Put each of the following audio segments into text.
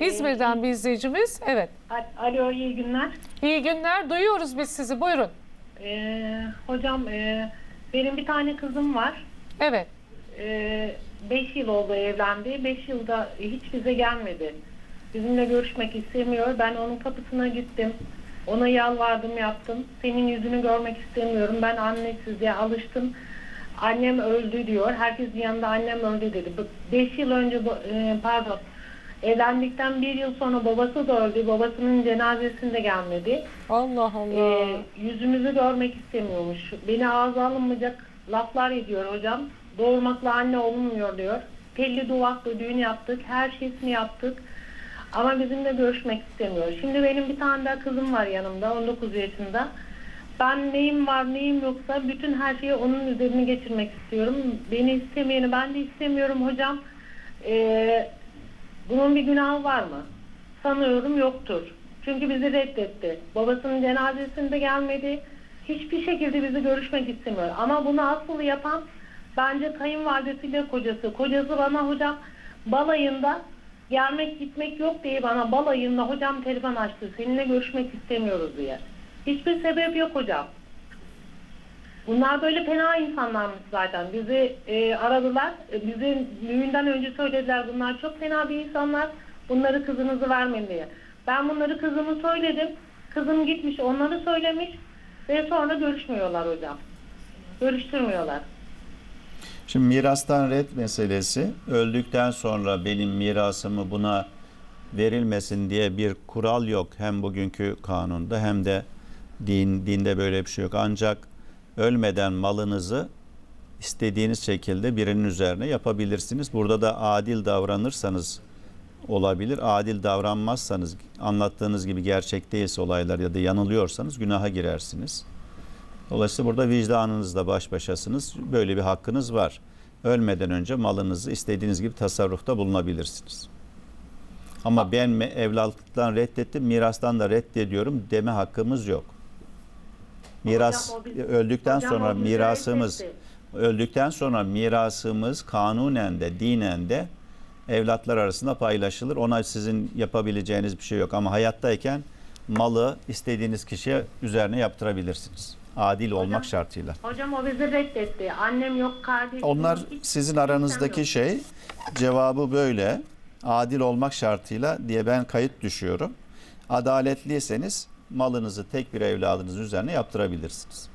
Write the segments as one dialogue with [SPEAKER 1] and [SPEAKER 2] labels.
[SPEAKER 1] İzmir'den bir izleyicimiz. Evet.
[SPEAKER 2] Al- Alo iyi günler.
[SPEAKER 1] İyi günler. Duyuyoruz biz sizi. Buyurun.
[SPEAKER 2] Ee, hocam e, benim bir tane kızım var.
[SPEAKER 1] Evet.
[SPEAKER 2] 5 yıl oldu evlendi. 5 yılda hiç bize gelmedi. Bizimle görüşmek istemiyor. Ben onun kapısına gittim. Ona yalvardım yaptım. Senin yüzünü görmek istemiyorum. Ben annesizliğe alıştım. Annem öldü diyor. Herkesin yanında annem öldü dedi. 5 yıl önce e, pardon evlendikten bir yıl sonra babası da öldü. Babasının cenazesinde gelmedi.
[SPEAKER 1] Allah Allah.
[SPEAKER 2] Ee, yüzümüzü görmek istemiyormuş. Beni ağza alınmayacak laflar ediyor hocam. Doğurmakla anne olunmuyor diyor. Telli duvaklı düğün yaptık. Her şeysini yaptık. Ama bizimle görüşmek istemiyor. Şimdi benim bir tane daha kızım var yanımda. 19 yaşında. Ben neyim var neyim yoksa bütün her şeyi onun üzerine geçirmek istiyorum. Beni istemeyeni ben de istemiyorum hocam. Ee, bunun bir günahı var mı? Sanıyorum yoktur. Çünkü bizi reddetti. Babasının cenazesinde gelmedi. Hiçbir şekilde bizi görüşmek istemiyor. Ama bunu asıl yapan bence kayınvalidesiyle kocası. Kocası bana hocam balayında gelmek gitmek yok diye bana balayında hocam telefon açtı. Seninle görüşmek istemiyoruz diye. Hiçbir sebep yok hocam. Bunlar böyle fena insanlarmış zaten. Bizi e, aradılar. E, bizi düğünden önce söylediler. Bunlar çok fena bir insanlar. Bunları kızınızı vermeyin diye. Ben bunları kızımı söyledim. Kızım gitmiş onları söylemiş. Ve sonra görüşmüyorlar hocam. Görüştürmüyorlar.
[SPEAKER 3] Şimdi mirastan red meselesi öldükten sonra benim mirasımı buna verilmesin diye bir kural yok. Hem bugünkü kanunda hem de din dinde böyle bir şey yok. Ancak ölmeden malınızı istediğiniz şekilde birinin üzerine yapabilirsiniz. Burada da adil davranırsanız olabilir. Adil davranmazsanız anlattığınız gibi gerçek değilse olaylar ya da yanılıyorsanız günaha girersiniz. Dolayısıyla burada vicdanınızla baş başasınız. Böyle bir hakkınız var. Ölmeden önce malınızı istediğiniz gibi tasarrufta bulunabilirsiniz. Ama ben evlatlıktan reddettim, mirastan da reddediyorum deme hakkımız yok. Miras
[SPEAKER 2] Hocam
[SPEAKER 3] öldükten
[SPEAKER 2] hocam
[SPEAKER 3] sonra mirasımız öldükten sonra mirasımız kanunen de dinen de evlatlar arasında paylaşılır. Ona sizin yapabileceğiniz bir şey yok ama hayattayken malı istediğiniz kişiye üzerine yaptırabilirsiniz. Adil olmak şartıyla.
[SPEAKER 2] Hocam o bizi reddetti. Annem yok, kardeşim
[SPEAKER 3] Onlar
[SPEAKER 2] hiç-
[SPEAKER 3] sizin aranızdaki şey cevabı böyle. Adil olmak şartıyla diye ben kayıt düşüyorum. Adaletliyseniz malınızı tek bir evladınız üzerine yaptırabilirsiniz.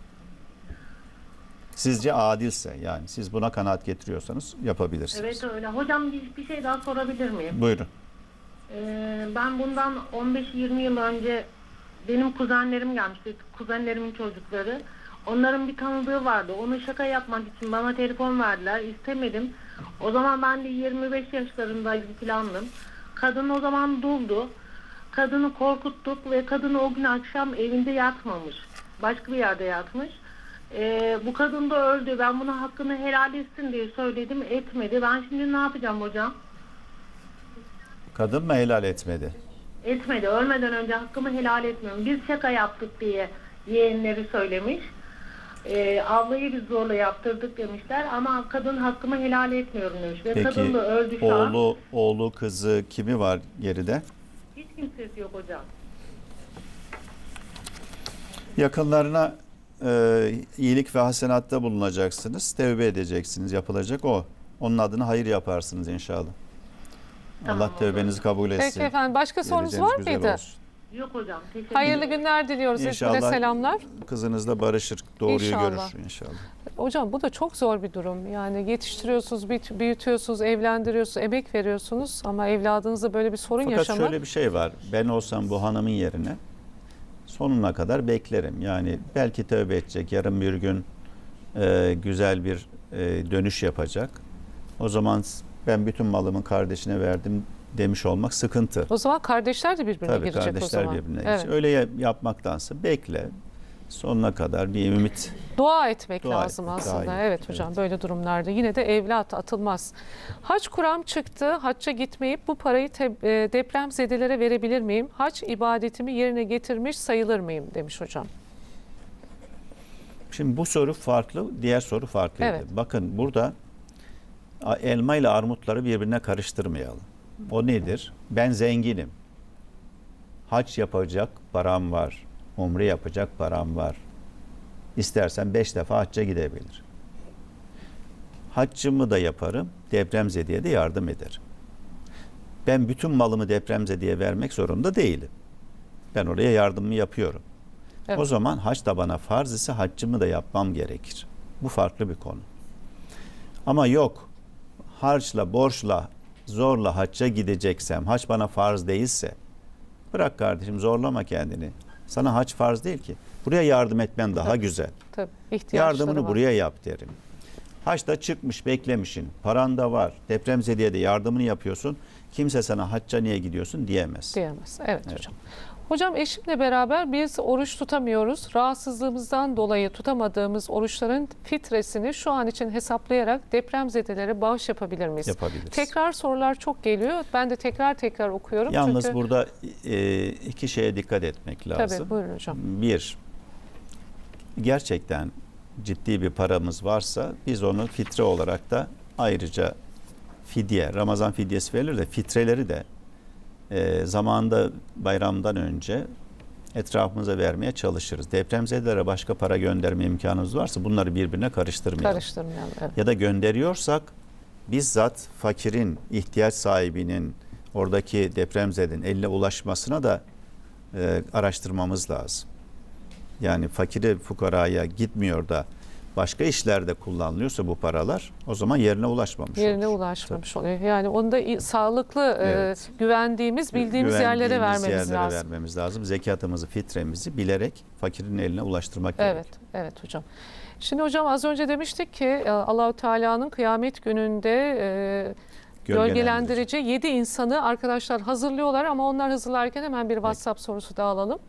[SPEAKER 3] Sizce adilse yani siz buna kanaat getiriyorsanız yapabilirsiniz.
[SPEAKER 2] Evet öyle. Hocam bir, bir şey daha sorabilir miyim?
[SPEAKER 3] Buyurun.
[SPEAKER 2] Ee, ben bundan 15-20 yıl önce benim kuzenlerim gelmişti. Kuzenlerimin çocukları. Onların bir tanıdığı vardı. Onu şaka yapmak için bana telefon verdiler. İstemedim. O zaman ben de 25 yaşlarındaydım filandım. Kadın o zaman duldu. Kadını korkuttuk ve kadın o gün akşam evinde yatmamış. Başka bir yerde yatmış. Ee, bu kadın da öldü. Ben buna hakkını helal etsin diye söyledim. Etmedi. Ben şimdi ne yapacağım hocam?
[SPEAKER 3] Kadın mı helal etmedi?
[SPEAKER 2] Etmedi. Ölmeden önce hakkımı helal etmiyorum. Biz şaka yaptık diye yeğenleri söylemiş. Ee, ablayı biz zorla yaptırdık demişler ama kadın hakkımı helal etmiyorum demiş. Ve kadın
[SPEAKER 3] Peki
[SPEAKER 2] da öldü şu an.
[SPEAKER 3] oğlu, oğlu, kızı kimi var geride?
[SPEAKER 2] Kimsesi yok hocam.
[SPEAKER 3] Yakınlarına e, iyilik ve hasenatta bulunacaksınız. Tevbe edeceksiniz. Yapılacak o. Onun adına hayır yaparsınız inşallah.
[SPEAKER 2] Tamam,
[SPEAKER 3] Allah tevbenizi kabul etsin.
[SPEAKER 1] Peki efendim. Başka sorunuz
[SPEAKER 3] Geleceğiniz
[SPEAKER 1] var
[SPEAKER 3] güzel
[SPEAKER 1] mıydı?
[SPEAKER 3] olsun.
[SPEAKER 2] Yok hocam. Teşekkür
[SPEAKER 1] Hayırlı günler diliyoruz.
[SPEAKER 3] İnşallah
[SPEAKER 1] selamlar.
[SPEAKER 3] Kızınızla barışır, doğruyu
[SPEAKER 1] İnşallah.
[SPEAKER 3] görür inşallah.
[SPEAKER 1] Hocam bu da çok zor bir durum. Yani yetiştiriyorsunuz, büyüt- büyütüyorsunuz, evlendiriyorsunuz, emek veriyorsunuz ama evladınızla böyle bir sorun
[SPEAKER 3] Fakat
[SPEAKER 1] yaşamak
[SPEAKER 3] şöyle bir şey var. Ben olsam bu hanımın yerine sonuna kadar beklerim. Yani belki tövbe edecek. Yarın bir gün e, güzel bir e, dönüş yapacak. O zaman ben bütün malımı kardeşine verdim demiş olmak sıkıntı.
[SPEAKER 1] o zaman kardeşler de birbirine
[SPEAKER 3] Tabii
[SPEAKER 1] girecek o
[SPEAKER 3] kardeşler
[SPEAKER 1] zaman.
[SPEAKER 3] birbirine
[SPEAKER 1] Evet.
[SPEAKER 3] girecek. Öyle ya- yapmaktansa bekle. Sonuna kadar bir ümit.
[SPEAKER 1] Dua etmek
[SPEAKER 3] Dua
[SPEAKER 1] lazım
[SPEAKER 3] etmek
[SPEAKER 1] aslında.
[SPEAKER 3] iyi.
[SPEAKER 1] Evet hocam böyle durumlarda yine de evlat atılmaz. Haç kuram çıktı. Hacca gitmeyip bu parayı e, depremzedelere verebilir miyim? Hac ibadetimi yerine getirmiş sayılır mıyım demiş hocam.
[SPEAKER 3] Şimdi bu soru farklı, diğer soru farklı.
[SPEAKER 1] Evet.
[SPEAKER 3] Bakın burada elma ile armutları birbirine karıştırmayalım. O nedir? Ben zenginim. Hac yapacak param var. Umre yapacak param var. İstersen beş defa hacca gidebilir. Haccımı da yaparım. Depremzedeye de yardım ederim. Ben bütün malımı depremzedeye vermek zorunda değilim. Ben oraya yardımımı yapıyorum.
[SPEAKER 1] Evet.
[SPEAKER 3] O zaman hac da bana farz ise haccımı da yapmam gerekir. Bu farklı bir konu. Ama yok harçla, borçla, zorla hacca gideceksem, hac bana farz değilse, bırak kardeşim zorlama kendini. Sana hac farz değil ki. Buraya yardım etmen daha güzel.
[SPEAKER 1] Tabii
[SPEAKER 3] Yardımını
[SPEAKER 1] var.
[SPEAKER 3] buraya yap derim. Haçta çıkmış beklemişin, paran da var, depremzedeye de yardımını yapıyorsun. Kimse sana hacca niye gidiyorsun diyemez.
[SPEAKER 1] diyemez. Evet, hocam. Hocam eşimle beraber biz oruç tutamıyoruz. Rahatsızlığımızdan dolayı tutamadığımız oruçların fitresini şu an için hesaplayarak depremzedelere bağış yapabilir miyiz?
[SPEAKER 3] Yapabiliriz.
[SPEAKER 1] Tekrar sorular çok geliyor. Ben de tekrar tekrar okuyorum.
[SPEAKER 3] Yalnız
[SPEAKER 1] Çünkü...
[SPEAKER 3] burada e, iki şeye dikkat etmek lazım.
[SPEAKER 1] Tabii buyurun hocam.
[SPEAKER 3] Bir, gerçekten ciddi bir paramız varsa biz onu fitre olarak da ayrıca fidye, Ramazan fidyesi verilir de fitreleri de e, zamanında bayramdan önce etrafımıza vermeye çalışırız. Depremzedelere başka para gönderme imkanımız varsa bunları birbirine karıştırmayalım.
[SPEAKER 1] Karıştırmayalım. Evet.
[SPEAKER 3] Ya da gönderiyorsak bizzat fakirin, ihtiyaç sahibinin, oradaki depremzedin eline ulaşmasına da e, araştırmamız lazım. Yani fakire, fukaraya gitmiyor da başka işlerde kullanılıyorsa bu paralar o zaman yerine ulaşmamış
[SPEAKER 1] Yerine
[SPEAKER 3] olur.
[SPEAKER 1] ulaşmamış oluyor. Yani onu da sağlıklı, e,
[SPEAKER 3] Evet.
[SPEAKER 1] güvendiğimiz, bildiğimiz yerlere
[SPEAKER 3] Güvendiğimiz
[SPEAKER 1] vermemiz
[SPEAKER 3] yerlere
[SPEAKER 1] lazım.
[SPEAKER 3] vermemiz lazım. Zekatımızı, fitremizi bilerek fakirin eline ulaştırmak
[SPEAKER 1] Evet,
[SPEAKER 3] gerekir.
[SPEAKER 1] evet hocam. Şimdi hocam az önce demiştik ki e, Allahu Teala'nın kıyamet gününde e, gölgelendirici 7 insanı arkadaşlar hazırlıyorlar ama onlar hazırlarken hemen bir WhatsApp sorusu daha alalım.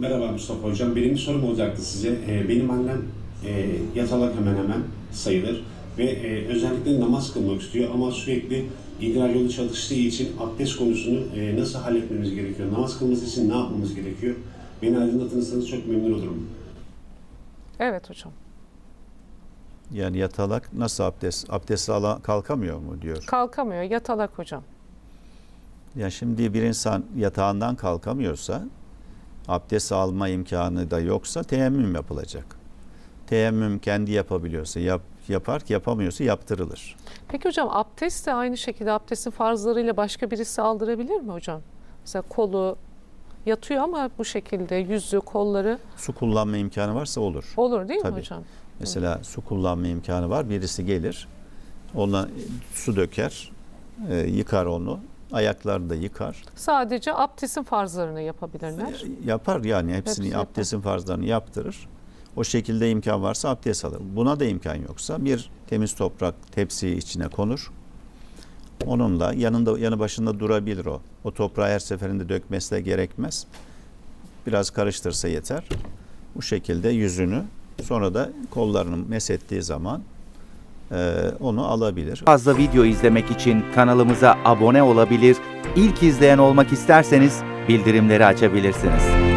[SPEAKER 4] Merhaba Mustafa Hocam. Benim bir sorum olacaktı size. Ee, benim annem e, yatalak hemen hemen sayılır ve e, özellikle namaz kılmak istiyor ama sürekli idrar yolu çalıştığı için abdest konusunu e, nasıl halletmemiz gerekiyor? Namaz kılması için ne yapmamız gerekiyor? Beni aydınlatırsanız çok memnun olurum.
[SPEAKER 1] Evet hocam.
[SPEAKER 3] Yani yatalak nasıl abdest? Abdest ala kalkamıyor mu diyor.
[SPEAKER 1] Kalkamıyor, yatalak hocam.
[SPEAKER 3] Ya şimdi bir insan yatağından kalkamıyorsa, abdest alma imkanı da yoksa teyemmüm yapılacak. Teyemmüm kendi yapabiliyorsa yap, yapar, yapamıyorsa yaptırılır.
[SPEAKER 1] Peki hocam abdest de aynı şekilde abdestin farzlarıyla başka birisi aldırabilir mi hocam? Mesela kolu yatıyor ama bu şekilde yüzü, kolları
[SPEAKER 3] Su kullanma imkanı varsa olur.
[SPEAKER 1] olur değil mi
[SPEAKER 3] Tabii.
[SPEAKER 1] hocam?
[SPEAKER 3] Mesela su kullanma imkanı var. Birisi gelir, ona su döker, e, yıkar onu, ayaklarını da yıkar.
[SPEAKER 1] Sadece abdestin farzlarını yapabilirler.
[SPEAKER 3] Yapar yani hepsini
[SPEAKER 1] Hepsi yapar.
[SPEAKER 3] abdestin farzlarını yaptırır. O şekilde imkan varsa abdest alır. Buna da imkan yoksa bir temiz toprak tepsi içine konur. Onunla yanında yanı başında durabilir o. O toprağı her seferinde dökmesi de gerekmez. Biraz karıştırsa yeter. Bu şekilde yüzünü sonra da kollarını mesettiği zaman onu alabilir.
[SPEAKER 5] fazla video izlemek için kanalımıza abone olabilir, ilk izleyen olmak isterseniz bildirimleri açabilirsiniz.